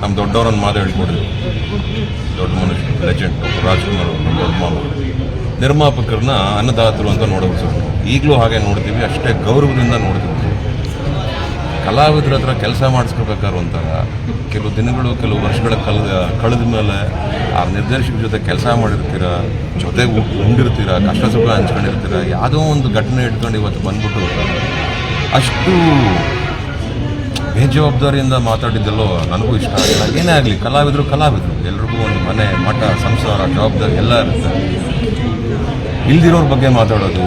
ನಮ್ಮ ದೊಡ್ಡವರನ್ನು ಮಾತು ಹೇಳ್ಕೊಡಿದ್ರು ದೊಡ್ಡ ಮನುಷ್ಯ ಲೆಜೆಂಡ್ ರಾಜ್ಕುಮಾರ್ ದೊಡ್ಡ ಮಾಮ ನಿರ್ಮಾಪಕರನ್ನ ಅನ್ನದಾತರು ಅಂತ ನೋಡೋದು ಸರ್. ಈಗಲೂ ಹಾಗೆ ನೋಡ್ತೀವಿ, ಅಷ್ಟೇ ಗೌರವದಿಂದ ನೋಡ್ತೀವಿ. ಕಲಾವಿದರ ಹತ್ರ ಕೆಲಸ ಮಾಡಿಸ್ಕೋಬೇಕಾದ್ರು ಒಂಥರ ಕೆಲವು ದಿನಗಳು, ಕೆಲವು ವರ್ಷಗಳ ಕಳೆದ ಕಳೆದ ಮೇಲೆ ಆ ನಿರ್ದೇಶಕರ ಜೊತೆ ಕೆಲಸ ಮಾಡಿರ್ತೀರ ಜೊತೆಗೆ ಉಂಡಿರ್ತೀರ, ಕಷ್ಟ ಸುಖ ಹಂಚ್ಕೊಂಡಿರ್ತೀರ, ಯಾವುದೋ ಒಂದು ಘಟನೆ ಇಟ್ಕೊಂಡು ಇವತ್ತು ಬಂದ್ಬಿಟ್ಟು ಅಷ್ಟು ಬೇಜವಾಬ್ದಾರಿಯಿಂದ ಮಾತಾಡಿದ್ದಲ್ಲೋ ನನಗೂ ಇಷ್ಟ ಆಗಿಲ್ಲ. ಏನೇ ಆಗಲಿ ಕಲಾವಿದರು ಕಲಾವಿದರು. ಎಲ್ರಿಗೂ ಒಂದು ಮನೆ ಮಠ ಸಂಸಾರ ಜವಾಬ್ದಾರಿ ಎಲ್ಲ ಇರುತ್ತೆ. ಇಲ್ದಿರೋರ ಬಗ್ಗೆ ಮಾತಾಡೋದು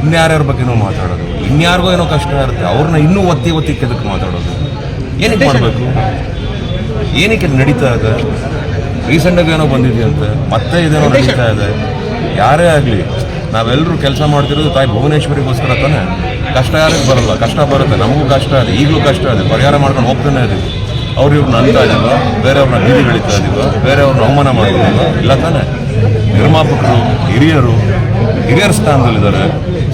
ಇನ್ಯಾರ್ಯಾರ ಬಗ್ಗೆನೂ ಮಾತಾಡೋದು ಇನ್ಯಾರಿಗೂ ಏನೋ ಕಷ್ಟ ಇರುತ್ತೆ ಅವ್ರನ್ನ ಇನ್ನೂ ಒತ್ತಿ ಒತ್ತಿ ಕೆದಕ್ಕೆ ಮಾತಾಡೋದು. ಏನಕ್ಕೆ ಮಾಡಬೇಕು? ಏನಕ್ಕೆ ನಡೀತಾ ಇದೆ? ರೀಸೆಂಟಾಗಿ ಏನೋ ಬಂದಿದೆಯಂತೆ ಮತ್ತೆ ಇದೇನೋ ನಡೀತಾ ಇದೆ. ಯಾರೇ ಆಗಲಿ ನಾವೆಲ್ಲರೂ ಕೆಲಸ ಮಾಡ್ತಿರೋದು ತಾಯಿ ಭುವನೇಶ್ವರಿಗೋಸ್ಕರ ತಾನೆ? ಕಷ್ಟ ಯಾರಿಗೆ ಬರಲ್ಲ. ಕಷ್ಟ ಬರುತ್ತೆ. ನಮಗೂ ಕಷ್ಟ ಇದೆ. ಈಗಲೂ ಕಷ್ಟ ಇದೆ. ಪರಿಹಾರ ಮಾಡ್ಕೊಂಡು ಹೋಗ್ತಾನೆ ಇದೀವಿ ಅವ್ರು ಇವ್ರನ್ನ ಅಂತಾ ಇದೀವ ಬೇರೆಯವ್ರನ್ನ ಬೀದಿ ಬೆಳೀತಾ ಇದೀವ ಬೇರೆಯವ್ರನ್ನ ಅವಮಾನ ಮಾಡಿದ್ದೀವ ಇಲ್ಲ ತಾನೇ? ನಿರ್ಮಾಪಕರು, ಹಿರಿಯರು, ಹಿರಿಯರ ಸ್ಥಾನದಲ್ಲಿದ್ದಾರೆ.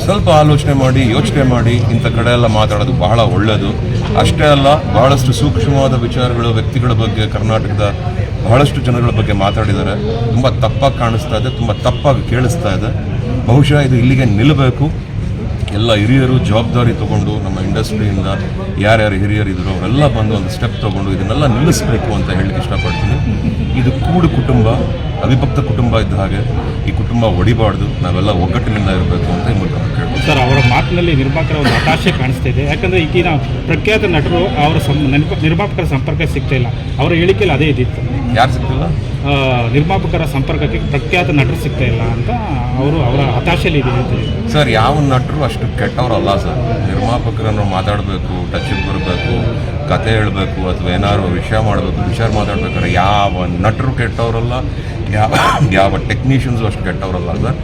ಸ್ವಲ್ಪ ಆಲೋಚನೆ ಮಾಡಿ, ಯೋಚನೆ ಮಾಡಿ, ಇಂಥ ಕಡೆ ಎಲ್ಲ ಮಾತಾಡೋದು ಬಹಳ ಒಳ್ಳೆಯದು ಅಷ್ಟೇ ಅಲ್ಲ, ಬಹಳಷ್ಟು ಸೂಕ್ಷ್ಮವಾದ ವಿಚಾರಗಳು ವ್ಯಕ್ತಿಗಳ ಬಗ್ಗೆ, ಕರ್ನಾಟಕದ ಬಹಳಷ್ಟು ಜನಗಳ ಬಗ್ಗೆ ಮಾತಾಡಿದ್ದಾರೆ. ತುಂಬ ತಪ್ಪಾಗಿ ಕಾಣಿಸ್ತಾ ಇದೆ, ತುಂಬ ತಪ್ಪಾಗಿ ಕೇಳಿಸ್ತಾ ಇದೆ. ಬಹುಶಃ ಇದು ಇಲ್ಲಿಗೆ ನಿಲ್ಲಬೇಕು. ಎಲ್ಲ ಹಿರಿಯರು ಜವಾಬ್ದಾರಿ ತಗೊಂಡು ನಮ್ಮ ಇಂಡಸ್ಟ್ರಿಯಿಂದ ಯಾರ್ಯಾರು ಹಿರಿಯರಿದ್ರು ಅವರೆಲ್ಲ ಬಂದು ಒಂದು ಸ್ಟೆಪ್ ತಗೊಂಡು ಇದನ್ನೆಲ್ಲ ನಿಲ್ಲಿಸಬೇಕು ಅಂತ ಹೇಳಲಿಕ್ಕೆ ಇಷ್ಟಪಡ್ತೀನಿ. ಇದು ಕೂಡು ಕುಟುಂಬ ಅವಿಭಕ್ತ ಕುಟುಂಬ ಇದ್ದ ಹಾಗೆ ಈ ಕುಟುಂಬ ಒಡಿಬಾರ್ದು ನಾವೆಲ್ಲ ಒಗ್ಗಟ್ಟಿನಿಂದ ಇರಬೇಕು ಅಂತ ಈ ಮೂಲಕ ಸರ್ ಅವರ ಮಾತಿನಲ್ಲಿ ನಿರ್ಮಾಪಕರ ಒಂದು ಹತಾಶೆ ಕಾಣಿಸ್ತಾ ಇದೆ. ಯಾಕಂದ್ರೆ ಈಗಿನ ಪ್ರಖ್ಯಾತ ನಟರು ಅವರ ಸಂ- ನೆನಪ- ನಿರ್ಮಾಪಕರ ಸಂಪರ್ಕ ಸಿಗ್ತಾ ಇಲ್ಲ. ಅವರ ಹೇಳಿಕೆಯಲ್ಲಿ ಅದೇ ಇದ್ದಿತ್ತು. ಯಾರು ಸಿಗ್ತಿಲ್ಲ? ನಿರ್ಮಾಪಕರ ಸಂಪರ್ಕಕ್ಕೆ ಪ್ರಖ್ಯಾತ ನಟರು ಸಿಗ್ತಾ ಇಲ್ಲ ಅಂತ ಅವರು ಅವರ ಹತಾಶೆಯಲ್ಲಿ ಸರ್, ಯಾವ ನಟರು ಅಷ್ಟು ಕೆಟ್ಟವರಲ್ಲ ಸರ್? ನಿರ್ಮಾಪಕರನ್ನು ಮಾತಾಡಬೇಕು ಟಚಿಗೆ ಬರಬೇಕು ಕತೆ ಹೇಳಬೇಕು ಅಥವಾ ಏನಾದ್ರು ವಿಷಯ ಮಾಡಬೇಕು, ವಿಚಾರ ಮಾತಾಡ್ಬೇಕಾದ್ರೆ ಯಾವ ನಟರು ಕೆಟ್ಟವರಲ್ಲ, ಯಾವ ಯಾವ ಟೆಕ್ನಿಷಿಯನ್ಸು ಅಷ್ಟು ಕೆಟ್ಟವರಲ್ಲ ಸರ್?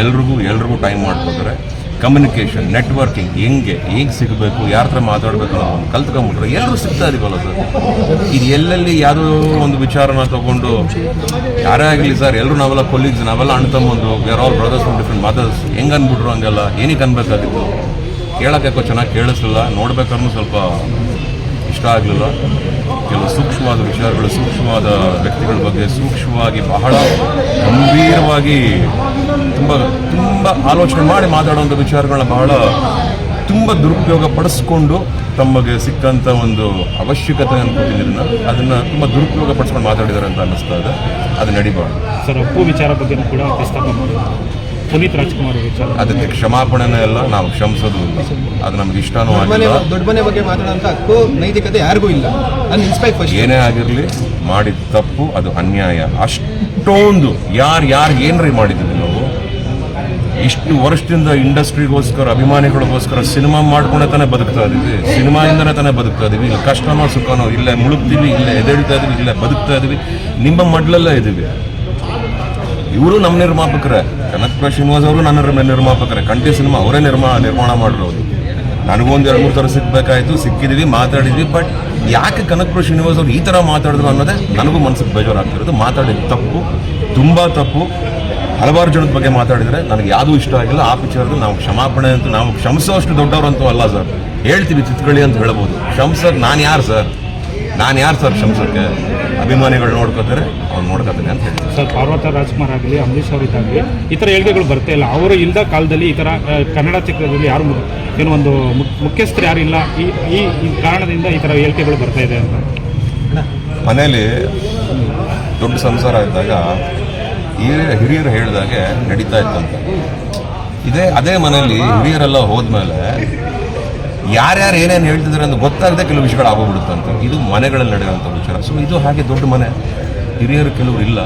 ಎಲ್ರಿಗೂ ಎಲ್ರಿಗೂ ಟೈಮ್ ಮಾಡ್ಕೋತಾರೆ. ಕಮ್ಯುನಿಕೇಷನ್ ನೆಟ್ವರ್ಕಿಂಗ್ ಹೆಂಗೆ, ಹೇಗೆ ಸಿಗಬೇಕು, ಯಾರ ಹತ್ರ ಮಾತಾಡಬೇಕು ಅನ್ನೋ ಒಂದು ಕಲ್ತ್ಕೊಂಡ್ಬಿಟ್ರೆ ಎಲ್ಲರೂ ಸಿಗ್ತಾ ಇದೀವಲ್ಲ ಸರ್. ಇದು ಎಲ್ಲೆಲ್ಲಿ ಯಾವುದೋ ಒಂದು ವಿಚಾರನ ತಗೊಂಡು ಯಾರೇ ಆಗಲಿ ಸರ್ ಎಲ್ಲರೂ ನಾವೆಲ್ಲ ಕೊಲೀಗ್ಸ್ ನಾವೆಲ್ಲ ಅಣ್ಣ ತಮ್ಮಂದು we're all brothers from different mothers ಹೆಂಗೆ ಅನ್ಬಿಟ್ರು ಹಂಗೆಲ್ಲ? ಏನಕ್ಕೆ ಅನ್ಬೇಕಾಗಿತ್ತು? ಕೇಳೋಕ್ಕೆ ಚೆನ್ನಾಗಿ ಕೇಳಿಸ್ಲಿಲ್ಲ. ನೋಡ್ಬೇಕಾದ್ರೂ ಸ್ವಲ್ಪ ಇಷ್ಟ ಆಗಲಿಲ್ಲ. ಕೆಲವು ಸೂಕ್ಷ್ಮವಾದ ವಿಚಾರಗಳು, ಸೂಕ್ಷ್ಮವಾದ ವ್ಯಕ್ತಿಗಳ ಬಗ್ಗೆ ಸೂಕ್ಷ್ಮವಾಗಿ ಬಹಳ ಗಂಭೀರವಾಗಿ ತುಂಬ ತುಂಬ ಆಲೋಚನೆ ಮಾಡಿ ಮಾತಾಡುವಂಥ ವಿಚಾರಗಳನ್ನ ಬಹಳ ತುಂಬ ದುರುಪಯೋಗ ಪಡಿಸ್ಕೊಂಡು ತಮಗೆ ಸಿಕ್ಕಂಥ ಒಂದು ಅವಶ್ಯಕತೆ ಅನ್ಕೊಂಡಿದ್ದರಿಂದ ಅದನ್ನು ಅದನ್ನ ತುಂಬ ದುರುಪಯೋಗ ಪಡಿಸ್ಕೊಂಡು ಮಾತಾಡಿದ್ದಾರೆ ಅಂತ ಅನ್ನಿಸ್ತಾ ಇದೆ. ಅದು ನಡಿಬಾರ್ದು. ಸರ್ ಅಪ್ಪು ವಿಚಾರ ಬಗ್ಗೆ ಕೂಡ ಪ್ರಸ್ತಾಪ ಪುನೀತ್ ರಾಜ್ಕುಮಾರ್ ವಿಚಾರ. ಅದಕ್ಕೆ ಕ್ಷಮಾಪಣೆನೇ ಎಲ್ಲ ನಾವು ಕ್ಷಮಿಸೋದು ಇಲ್ಲ. ಅದು ನಮ್ಗೆ ಇಷ್ಟನೂ ಆಗಿಲ್ಲ. ದೊಡ್ಡ ಮನೆ ಬಗ್ಗೆ ಮಾತಾಡೋಂಥ ಹಕ್ಕು ನೈತಿಕತೆ ಯಾರಿಗೂ ಇಲ್ಲ. ನಾನು ಇನ್ಸ್ಪೈರ್ ಫಸ್ಟ್ ಏನೇ ಆಗಿರಲಿ ಮಾಡಿದ ತಪ್ಪು ಅದು ಅನ್ಯಾಯ. ಅಷ್ಟೊಂದು ಯಾರು ಯಾರು ಏನ್ರಿ ಮಾಡಿದ್ರು ಇಷ್ಟು ವರ್ಷದಿಂದ ಇಂಡಸ್ಟ್ರಿಗೋಸ್ಕರ, ಅಭಿಮಾನಿಗಳಿಗೋಸ್ಕರ ಸಿನಿಮಾ ಮಾಡ್ಕೊಂಡೇ ತಾನೇ ಬದುಕ್ತಾ ಇದೀವಿ. ಸಿನಿಮಾಯಿಂದನೇ ತಾನೇ ಬದುಕ್ತಾ ಇದೀವಿ. ಇಲ್ಲ, ಕಷ್ಟನೋ ಸುಖನೋ, ಇಲ್ಲೇ, ಮುಳುಗ್ತೀವಿ, ಇಲ್ಲೇ ಎದೇಳ್ತಾ ಇದೀವಿ, ಇಲ್ಲೇ, ಬದುಕ್ತಾ ಇದೀವಿ. ನಿಮ್ಮ ಮಡ್ಲೆಲ್ಲ ಇದೀವಿ. ಇವರು ನಮ್ಮ ನಿರ್ಮಾಪಕರೇ. ಕನಕ್ ಶ್ರೀನಿವಾಸ್ ಅವರು ನನ್ನ ನಿರ್- ನಿರ್ಮಾಪಕರೇ. ಕಂಠಿ ಸಿನಿಮಾ ಅವರೇ ನಿರ್ಮಾ ನಿರ್ಮಾಣ ಮಾಡಿರೋದು. ನನಗೊಂದು ಎರಡು ಮೂರು ಥರ ಸಿಗ್ಬೇಕಾಯ್ತು. ಸಿಕ್ಕಿದೀವಿ, ಮಾತಾಡಿದ್ವಿ. ಬಟ್ ಯಾಕೆ ಕನಕಪುರ ಶ್ರೀನಿವಾಸ್ ಅವರು ಈ ಥರ ಮಾತಾಡಿದ್ರು ಅನ್ನೋದೇ ನನಗೂ ಮನಸ್ಸಿಗೆ ಬೇಜಾರಾಗ್ತಿರೋದು. ಮಾತಾಡಿದ ತಪ್ಪು, ತುಂಬ ತಪ್ಪು. ಹಲವಾರು ಜನದ ಬಗ್ಗೆ ಮಾತಾಡಿದರೆ ನನಗೆ ಯಾವುದೂ ಇಷ್ಟ ಆಗಿಲ್ಲ. ಆ ವಿಚಾರದಲ್ಲಿ ನಾವು ಕ್ಷಮಾಪಣೆ ಅಂತ ನಾವು ಕ್ಷಮಿಸೋಷ್ಟು ದೊಡ್ಡವರಂತೂ ಅಲ್ಲ ಸರ್ ಹೇಳ್ತೀವಿ ಚಿತ್ರಗಳಿ ಅಂತ ಹೇಳ್ಬೋದು. ಶಂಸರ್ ನಾನು ಯಾರು ಸರ್ ನಾನು ಯಾರು ಸರ್ ಕ್ಷಮಿಸೋಕ್ಕೆ ಅಭಿಮಾನಿಗಳು ನೋಡ್ಕೋತಾರೆ ಅವ್ರು ನೋಡ್ಕೋತಾರೆ ಅಂತ ಹೇಳಿ ಸರ್ ಪಾರ್ವತ ರಾಜ್ಕುಮಾರ್ ಆಗಲಿ ಅಂಬರೀಷ್ ಅವರಿದ್ದಾಗಲಿ ಈ ಥರ ಹೇಳಿಕೆಗಳು ಬರ್ತಾ ಇಲ್ಲ. ಅವರು ಇಲ್ಲದ ಕಾಲದಲ್ಲಿ ಈ ಥರ ಕನ್ನಡ ಚಿತ್ರದಲ್ಲಿ ಯಾರು ಏನೋ ಒಂದು ಮುಖ್ಯಸ್ಥರು ಯಾರು ಇಲ್ಲ. ಈ ಈ ಈ ಕಾರಣದಿಂದ ಈ ಥರ ಹೇಳಿಕೆಗಳು ಬರ್ತಾ ಇದೆ ಅಂತ. ಮನೇಲಿ ದೊಡ್ಡ ಸಂಸಾರ ಇದ್ದಾಗ ಹಿರಿಯ ಹಿರಿಯರು ಹೇಳಿದಾಗೆ ನಡೀತಾ ಇತ್ತಂತ ಇದೇ, ಅದೇ ಮನೆಯಲ್ಲಿ ಹಿರಿಯರೆಲ್ಲ ಹೋದ್ಮೇಲೆ ಯಾರ್ಯಾರು ಏನೇನು ಹೇಳ್ತಿದ್ದಾರೆ ಅಂತ ಗೊತ್ತಾಗದೆ ಕೆಲವು ವಿಷಯಗಳು ಆಗೋಗ್ಬಿಡುತ್ತಂತೆ ಇದು ಮನೆಗಳಲ್ಲಿ ನಡೆಯುವಂಥ ವಿಚಾರ. ಸೊ ಇದು ಹಾಗೆ ದೊಡ್ಡ ಮನೆ. ಹಿರಿಯರು ಕೆಲವರು ಇಲ್ಲ.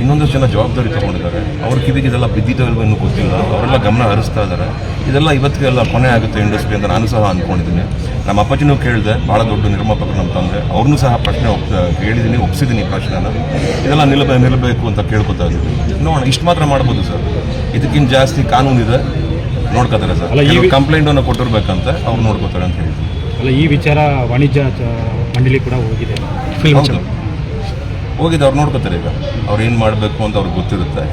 ಇನ್ನೊಂದಷ್ಟು ಜನ ಜವಾಬ್ದಾರಿ ತಗೊಂಡಿದ್ದಾರೆ. ಅವ್ರ ಕಿವಿಗೆ ಇದೆಲ್ಲ ಬಿದ್ದಿದ್ದೋ ಇನ್ನೂ ಗೊತ್ತಿಲ್ಲ. ಅವರೆಲ್ಲ ಗಮನ ಹರಿಸ್ತಾ ಇದ್ದಾರೆ. ಇದೆಲ್ಲ ಇವತ್ತಿಗೆಲ್ಲ ಕೊನೆ ಆಗುತ್ತೆ ಇಂಡಸ್ಟ್ರಿ ಅಂತ ನಾನು ಸಹ ಅಂದ್ಕೊಂಡಿದ್ದೀನಿ. ನಮ್ಮ ಅಪ್ಪಾಜಿನೂ ಕೇಳಿದೆ ಭಾಳ ದೊಡ್ಡ ನಿರ್ಮಾಪಕರು ನಮ್ಮ ತಂದೆ. ಅವ್ರನ್ನೂ ಸಹ ಪ್ರಶ್ನೆ ಒಪ್ ಕೇಳಿದ್ದೀನಿ ಒಪ್ಸಿದ್ದೀನಿ ಪ್ರಶ್ನೆನ ಇದೆಲ್ಲ ನಿಲ್ಲ ನಿಲ್ಲಬೇಕು ಅಂತ ಕೇಳ್ಕೊತಾ ಇದ್ದೀವಿ ನೋಡೋಣ ಇಷ್ಟು ಮಾತ್ರ ಮಾಡ್ಬೋದು ಸರ್. ಇದಕ್ಕಿಂತ ಜಾಸ್ತಿ ಕಾನೂನಿದೆ ನೋಡ್ಕೋತಾರೆ ಸರ್. ಕಂಪ್ಲೇಂಟನ್ನು ಕೊಟ್ಟಿರ್ಬೇಕಂತೆ ಅವ್ರು ನೋಡ್ಕೋತಾರೆ ಅಂತ ಹೇಳ್ತೀನಿ. ಅಲ್ಲ ಈ ವಿಚಾರ ವಾಣಿಜ್ಯ ಮಂಡಳಿ ಕೂಡ ಹೋಗಿದೆ. ಹೌದು. ಹೋಗಿದ್ದು ಅವ್ರು ನೋಡ್ಕೋತಾರೆ ಈಗ. ಅವ್ರು ಏನು ಮಾಡಬೇಕು ಅಂತ ಅವ್ರಿಗೆ ಗೊತ್ತಿರುತ್ತೆ.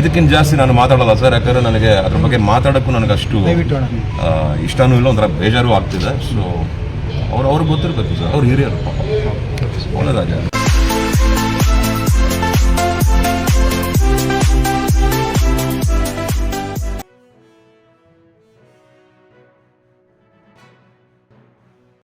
ಇದಕ್ಕಿಂತ ಜಾಸ್ತಿ ನಾನು ಮಾತಾಡಲ್ಲ ಸರ್ ಯಾಕಂದ್ರೆ ನನಗೆ ಅದ್ರ ಬಗ್ಗೆ ಮಾತಾಡೋಕ್ಕೂ ನನಗೆ ಅಷ್ಟು ಇಷ್ಟನೂ ಇಲ್ಲ ಒಂಥರ ಬೇಜಾರು ಆಗ್ತಿದೆ. ಸೊ ಅವ್ರು ಅವ್ರಿಗೆ ಗೊತ್ತಿರಬೇಕು ಸರ್ ಅವ್ರು ಹಿರಿಯರು ಪಾಪ. ಒಳ್ಳೆದಾಗಲಿ